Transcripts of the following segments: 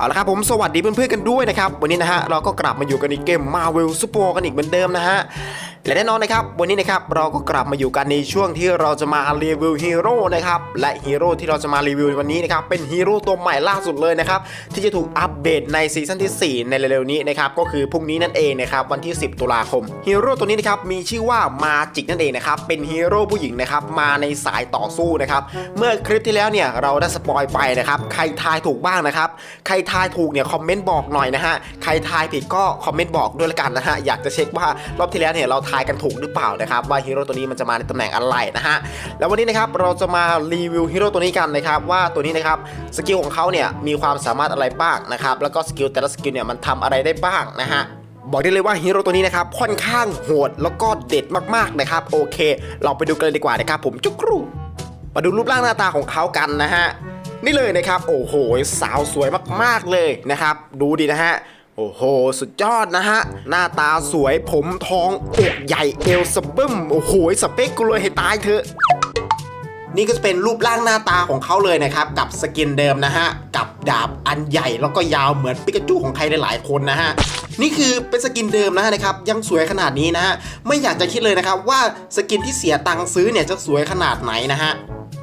เอาละครับผมสวัสดีเพื่อนๆกันด้วยนะครับ วันนี้นะฮะเราก็กลับมาอยู่กันในเกม Marvel Super กันอีกเหมือนเดิมนะฮะ และแน่นอนนะครับ วันนี้นะครับเราก็กลับมาอยู่กันในช่วงที่เราจะมารีวิวฮีโร่นะครับและฮีโร่ที่เราจะมารีวิววันนี้นะครับเป็นฮีโร่ตัวใหม่ล่าสุดเลยนะครับที่จะถูกอัปเดตในซีซั่นที่ 4 ในเร็วๆนี้นะครับก็คือพรุ่งนี้นั่นเองนะครับวันที่ 10 ตุลาคมฮีโร่ตัวนี้นะครับมีชื่อว่ามาจิกนั่นเองนะครับเป็นฮีโร่ผู้หญิงนะครับมาในสายต่อสู้นะครับเมื่อคลิปที่แล้วเนี่ยเราได้สปอยไปนะครับใครทายถูกบ้างนะครับใครทายถูกเนี่ยคอมเมนต์บอกหน่อยนะฮะใครทายผิดก็คอมเมนต์บอกด้วยละกันนะฮะอยากจะเช็คว่ารอบที่แล้วเนี่ยเราทายกันถูกหรือเปล่านะครับว่าฮีโร่ตัวนี้มันจะมาในตำแหน่งอะไรนะฮะแล้ววันนี้นะครับเราจะมารีวิวฮีโร่ตัวนี้กันนะครับว่าตัวนี้นะครับสกิลของเขาเนี่ยมีความสามารถอะไรบ้างนะครับแล้วก็สกิลแต่ละสกิลเนี่ยมันทำอะไรได้บ้างนะฮะบอกได้เลยว่าฮีโร่ตัวนี้นะครับค่อนข้างโหดแล้วก็เด็ดมากๆนะครับโอเค เราไปดูกันเลยดีกว่านะครับผมจุกรูมาดูรูปร่างหน้าตาของเขากันนะฮะนี่เลยนะครับโอ้โหสาวสวยมากๆเลยนะครับ ดูดินะฮะ โอ้โห สุดยอดนะฮะ หน้าตาสวยผมทองอกใหญ่เอวสะบึ้ม โอ้โห สเปคกูเลยให้ตายเถอะ นี่ก็จะเป็นรูปร่างหน้าตาของเขาเลยนะครับ กับสกินเดิมนะฮะ กับดาบอันใหญ่แล้วก็ยาวเหมือนปิกาจูของใครหลายๆคนนะฮะนี่คือเป็นสกินเดิมนะฮะนะครับ ยังสวยขนาดนี้นะฮะ ไม่อยากจะคิดเลยนะครับว่าสกินที่เสียตังค์ซื้อเนี่ยจะสวยขนาดไหนนะฮะ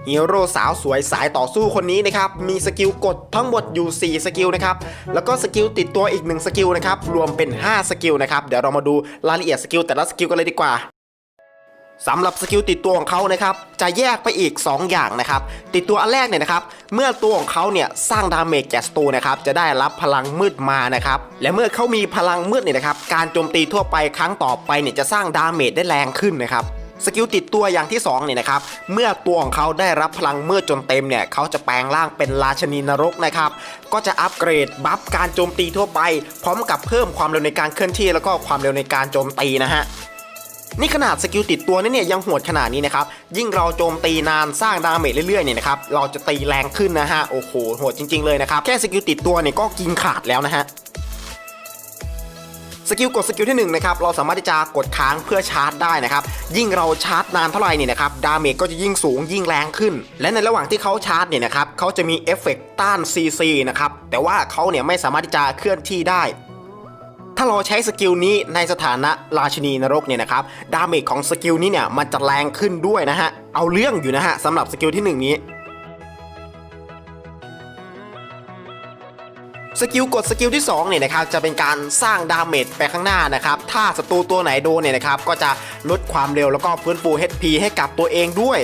ฮีโร่สาวสวยสายต่อสู้คนนี้นะครับ มีสกิลกดทั้งหมดอยู่ 4 สกิลนะครับ แล้วก็สกิลติดตัวอีก 1 สกิลนะครับ รวมเป็น 5 สกิลนะครับ เดี๋ยวเรามาดูรายละเอียดสกิลแต่ละสกิลกันเลยดีกว่าสำหรับสกิลติดตัวของเขานะครับ จะแยกไปอีก 2 อย่างนะครับ ติดตัวอันแรกเนี่ยนะครับ เมื่อตัวของเขาเนี่ยสร้างดาเมจแก่ศัตรูนะครับ จะได้รับพลังมืดมานะครับ และเมื่อเขามีพลังมืดเนี่ยนะครับ การโจมตีทั่วไปครั้งต่อไปเนี่ยจะสร้างดาเมจได้แรงขึ้นนะครับ สกิลติดตัวอย่างที่2เนี่ยนะครับ เมื่อตัวของเขาได้รับพลังเมืดจนเต็มเนี่ยเขาจะแปลงร่างเป็นราชนีนรกนะครับ ก็จะอัปเกรดบัฟการโจมตีทั่วไป พร้อมกับเพิ่มความเร็วในการเคลื่อนที่แล้วก็ความเร็วในการโจมตีนะฮะนี่ขนาดสกิลติดตัวนี่เนี่ยยังโหดขนาดนี้นะครับ ยิ่งเราโจมตีนานสร้างดาเมจเรื่อยๆเนี่ยนะครับเราจะตีแรงขึ้นนะฮะโอ้โหโหดจริง ๆเลยนะครับแค่สกิลติดตัวเนี่ยก็กินขาดแล้วนะฮะ สกิลกดสกิลที่1นะครับเราสามารถที่จะกดค้างเพื่อชาร์จได้นะครับยิ่งเราชาร์จนานเท่าไหร่เนี่ยนะครับดาเมจก็จะยิ่งสูงยิ่งแรงขึ้น และในระหว่างที่เขาชาร์จเนี่ยนะครับเขาจะมีเอฟเฟกต์ต้าน CC นะครับแต่ว่าเขาเนี่ยไม่สามารถที่จะเคลื่อนที่ได้ถ้าเราใช้สกิลนี้ในสถานะราชินีนรกเนี่ยนะครับดาเมจของสกิลนี้เนี่ยมันจะแรงขึ้นด้วยนะฮะเอาเรื่องอยู่นะฮะสำหรับสกิลที่หนึ่ สกิลกดสกิลที่2เนี่ยนะครับจะเป็นการสร้างดาเมจไปข้างหน้านะครับถ้าศัตรูตัวไหนโดนเนี่ยนะครับก็จะลดความเร็วแล้วก็ฟื้นฟู HP ให้กับตัวเองด้วย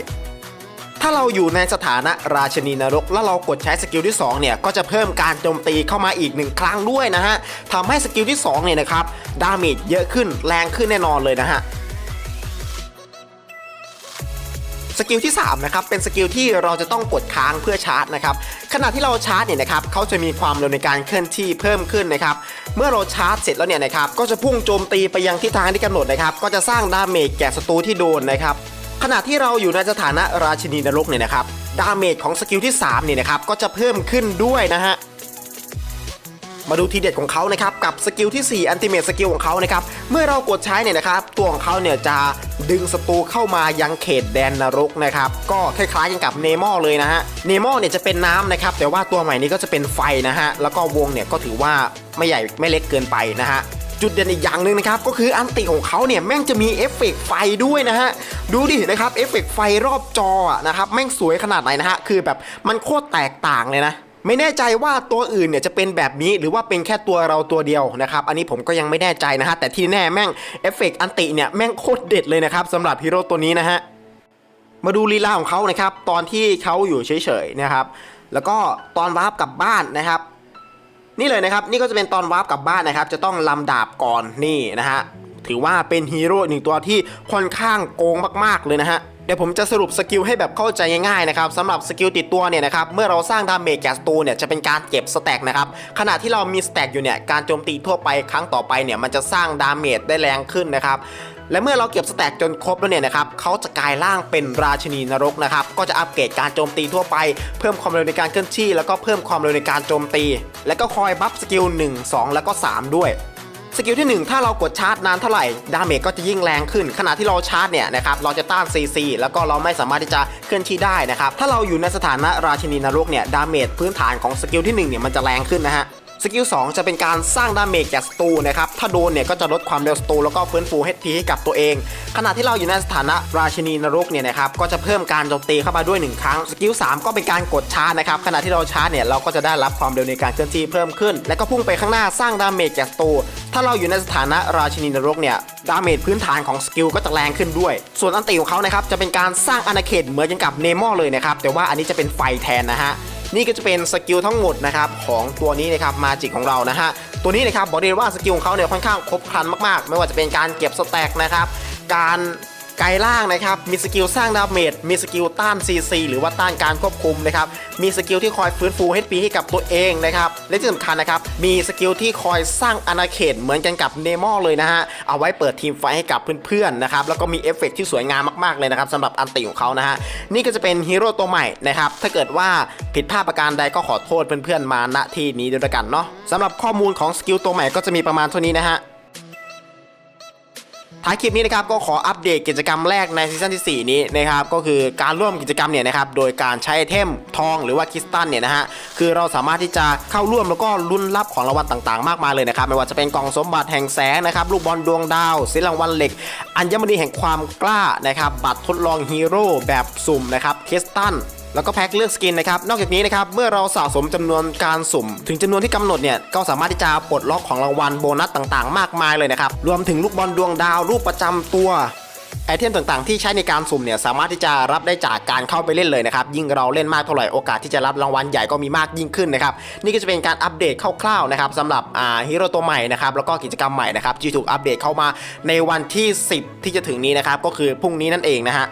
ถ้าเราอยู่ในสถานะราชนีนรก แล้วเรากดใช้สกิลที่2เนี่ยก็จะเพิ่มการโจมตีเข้ามาอีกหนึ่งครั้งด้วยนะฮะทำให้สกิลที่2เนี่ยนะครับดาเมจเยอะขึ้นแรงขึ้นแน่นอนเลยนะฮะ สกิลที่3นะครับเป็นสกิลที่เราจะต้องกดค้างเพื่อชาร์จนะครับขณะที่เราชาร์จเนี่ยนะครับเขาจะมีความเร็วในการเคลื่อนที่เพิ่มขึ้นนะครับเมื่อเราชาร์จเสร็จแล้วเนี่ยนะครับก็จะพุ่งโจมตีไปยังทิศทางที่กำหนดนะครับก็จะสร้างดาเมจแก่ศัตรูที่โดนนะครับขณะที่เราอยู่ในสถานะราชินีนรกเนี่ยนะครับดาเมจของสกิลที่3เนี่ยนะครับก็จะเพิ่มขึ้นด้วยนะฮะ มาดูทีเด็ดของเขานะครับกับสกิลที่ 4 อันติเมตสกิลของเขานะครับเมื่อเรากดใช้เนี่ยนะครับตัวของเขาเนี่ยจะดึงศัตรูเข้ามายังเขตแดนนรกนะครับก็คล้ายๆกันกับเนมอเลยนะฮะเนมอเนี่ยจะเป็นน้ำนะครับแต่ว่าตัวใหม่นี้ก็จะเป็นไฟนะฮะแล้วก็วงเนี่ยก็ถือว่าไม่ใหญ่ไม่เล็กเกินไปนะฮะจุดเด่นอีกอย่างหนึ่งนะครับก็คืออันติของเขาเนี่ยแม่งจะมีเอฟเฟกต์ไฟด้วยนะฮะดูดินะครับเอฟเฟกต์ไฟรอบจออะนะครับแม่งสวยขนาดไหนนะฮะคือแบบมันโคตรแตกต่างเลยนะ ไม่แน่ใจว่าตัวอื่นเนี่ยจะเป็นแบบนี้หรือว่าเป็นแค่ตัวเราตัวเดียวนะครับอันนี้ผมก็ยังไม่แน่ใจนะฮะแต่ที่แน่แม่งเอฟเฟกต์อันติเนี่ยแม่งโคตรเด็ดเลยนะครับสำหรับฮีโร่ตัวนี้นะฮะมาดูลีลาของเขานะครับตอนที่เขาอยู่เฉยๆนะครับแล้วก็ตอนวาร์ปกลับบ้านนะครับ นี่เลยนะครับนี่ก็จะเป็นตอนวาร์ปกลับบ้านนะครับ จะต้องลำดาบก่อนนี่นะฮะถือว่าเป็นฮีโร่หนึ่งตัวที่ค่อนข้างโกงมากๆเลยนะฮะ เดี๋ยวผมจะสรุปสกิลให้แบบเข้าใจง่ายๆนะครับสำหรับสกิลติดตัวเนี่ยนะครับเมื่อเราสร้างดาเมจแก่ศัตรูเนี่ยจะเป็นการเก็บสแต็กนะครับขณะที่เรามีสแต็กอยู่เนี่ยการโจมตีทั่วไปครั้งต่อไปเนี่ยมันจะสร้างดาเมจได้แรงขึ้นนะครับและเมื่อเราเก็บสแต็กจนครบแล้วเนี่ยนะครับเขาจะกลายร่างเป็นราชินีนรกนะครับก็จะอัปเกรดการโจมตีทั่วไป เพิ่มความเร็วในการเคลื่อนที่ แล้วก็เพิ่มความเร็วในการโจมตี แล้วก็คอยบัฟสกิล1 2 แล้วก็ 3 ด้วย สกิลที่ 1 ถ้าเรากดชาร์จนานเท่าไหร่ดาเมจก็จะยิ่งแรงขึ้น ขณะที่เราชาร์จเนี่ยนะครับเราจะต้าน CC แล้วก็เราไม่สามารถที่จะเคลื่อนที่ได้นะครับถ้าเราอยู่ในสถานะราชินีนรกเนี่ยดาเมจพื้นฐานของสกิลที่1เนี่ยมันจะแรงขึ้นนะฮะสกิล2จะเป็นการสร้างดาเมจแก่ศัตรูนะครับ ถ้าโดนเนี่ยก็จะลดความเร็วศัตรูแล้วก็ฟื้นฟู HP ให้กับตัวเอง ขณะที่เราอยู่ในสถานะราชินีนรกเนี่ยนะครับ ก็จะเพิ่มการโจมตีเข้ามาด้วย 1 ครั้ง สกิล3ก็เป็นการกดชาร์จนะครับ ขณะที่เราชาร์จเนี่ยเราก็จะได้รับความเร็วในการเคลื่อนที่เพิ่มขึ้น และก็พุ่งไปข้างหน้าสร้างดาเมจแก่ศัตรู ถ้าเราอยู่ในสถานะราชินีนรกเนี่ยดาเมจพื้นฐานของสกิลก็จะแรงขึ้นด้วย ส่วนอันติของเขานะครับจะเป็นการสร้างอาณาเขตเหมือนกันกับเนมอเลยนะครับแต่ว่าอันนี้จะเป็นไฟแทนนะฮะนี่ก็จะเป็นสกิลทั้งหมดนะครับของตัวนี้นะครับมาจิกของเรานะฮะตัวนี้นะครับบอกเลยว่าสกิลของเขาเนี่ยค่อนข้างครบครันมากๆ ไม่ว่าจะเป็นการเก็บสแต็กนะครับการ ไกลล่างนะครับ มีสกิลสร้างดาเมจ มีสกิลต้าน CC หรือว่าต้านการควบคุมนะครับ มีสกิลที่คอยฟื้นฟู HP ให้กับตัวเองนะครับ และที่สำคัญนะครับ มีสกิลที่คอยสร้างอาณาเขตเหมือนกันกับเนมอเลยนะฮะ เอาไว้เปิดทีมไฟให้กับเพื่อนๆนะครับ แล้วก็มีเอฟเฟกต์ที่สวยงามมากๆเลยนะครับสำหรับอันติของเขานะฮะ นี่ก็จะเป็นฮีโร่ตัวใหม่นะครับ ถ้าเกิดว่าผิดพลาดประการใดก็ขอโทษเพื่อนๆมาณที่นี้ด้วยกันเนาะสำหรับข้อมูลของสกิลตัวใหม่ก็จะมีประมาณเท่านี้นะฮะ ท้ายคลิปนี้นะครับก็ขออัปเดตกิจกรรมแรกในซีซั่นที่ 4 นี้นะครับก็คือการร่วมกิจกรรมเนี่ยนะครับโดยการใช้ไอเทมทองหรือว่าคริสตัลเนี่ยนะฮะคือเราสามารถที่จะเข้าร่วมแล้วก็ลุ้นรับของรางวัลต่างๆ มากมายเลยนะครับไม่ว่าจะเป็นกล่องสมบัติแห่งแสงนะครับลูกบอลดวงดาวสิรางวัลเหล็ก อัญมณีแห่งความกล้านะครับบัตรทดลองฮีโร่แบบสุ่มนะครับคริสตัล แล้วก็แพ็คเลือกสกินนะครับ นอกจากนี้นะครับ เมื่อเราสะสมจำนวนการสุ่ม ถึงจำนวนที่กำหนดเนี่ย ก็สามารถที่จะปลดล็อกของรางวัลโบนัสต่างๆ มากมายเลยนะครับ รวมถึงลูกบอลดวงดาวรูปประจำตัวไอเทมต่างๆ ที่ใช้ในการสุ่มเนี่ยสามารถที่จะรับได้จากการเข้าไปเล่นเลยนะครับ ยิ่งเราเล่นมากเท่าไหร่โอกาสที่จะรับรางวัลใหญ่ก็มีมากยิ่งขึ้นนะครับนี่ก็จะเป็นการอัปเดตคร่าวๆนะครับสำหรับอ่าฮีโร่ตัวใหม่นะครับแล้วก็กิจกรรมใหม่นะครับที่ถูกอัปเดตเข้ามาในวันที่ 10 ที่จะถึงนี้นะครับก็คือพรุ่งนี้นั่นเองนะฮะ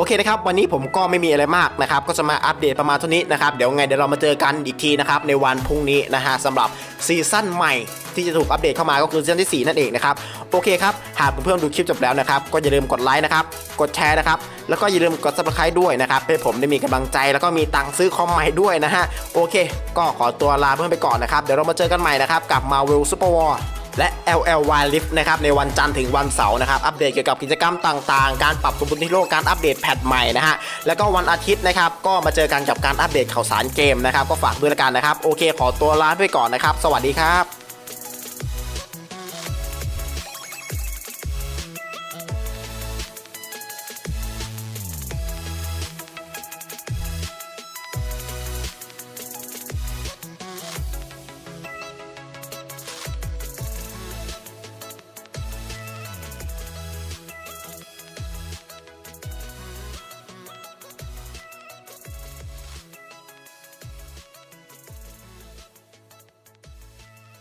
โอเคนะครับวันนี้ผมก็ไม่มีอะไรมากนะครับก็จะมาอัปเดตประมาณเท่านี้นะครับเดี๋ยวไงเดี๋ยวเรามาเจอกันอีกทีนะครับในวันพรุ่งนี้นะฮะสำหรับซีซั่นใหม่ที่จะถูกอัปเดตเข้ามาก็คือซีซั่นที่ 4 นั่นเองนะครับโอเคครับหากเพื่อนๆดูคลิปจบแล้วนะครับก็อย่าลืมกดไลค์นะครับกดแชร์นะครับแล้วก็อย่าลืมกด subscribe ด้วยนะครับให้ผมได้มีกำลังใจแล้วก็มีตังค์ซื้อคอมใหม่ด้วยนะฮะโอเค ก็ขอตัวลาเพื่อนไปก่อนนะครับเดี๋ยวเรามาเจอกันใหม่นะครับกับ Marvel Super War และ LLY Lift นะครับในวันจันทร์ถึงวันเสาร์นะครับอัปเดตเกี่ยวกับกิจกรรมต่างๆ การปรับสมดุลที่โลกการอัปเดตแพทใหม่นะฮะแล้วก็วันอาทิตย์นะครับก็มาเจอกันกับการอัปเดตข่าวสารเกมนะครับก็ฝากด้วยละกันนะครับโอเค ขอตัวลาไปก่อนนะครับ สวัสดีครับ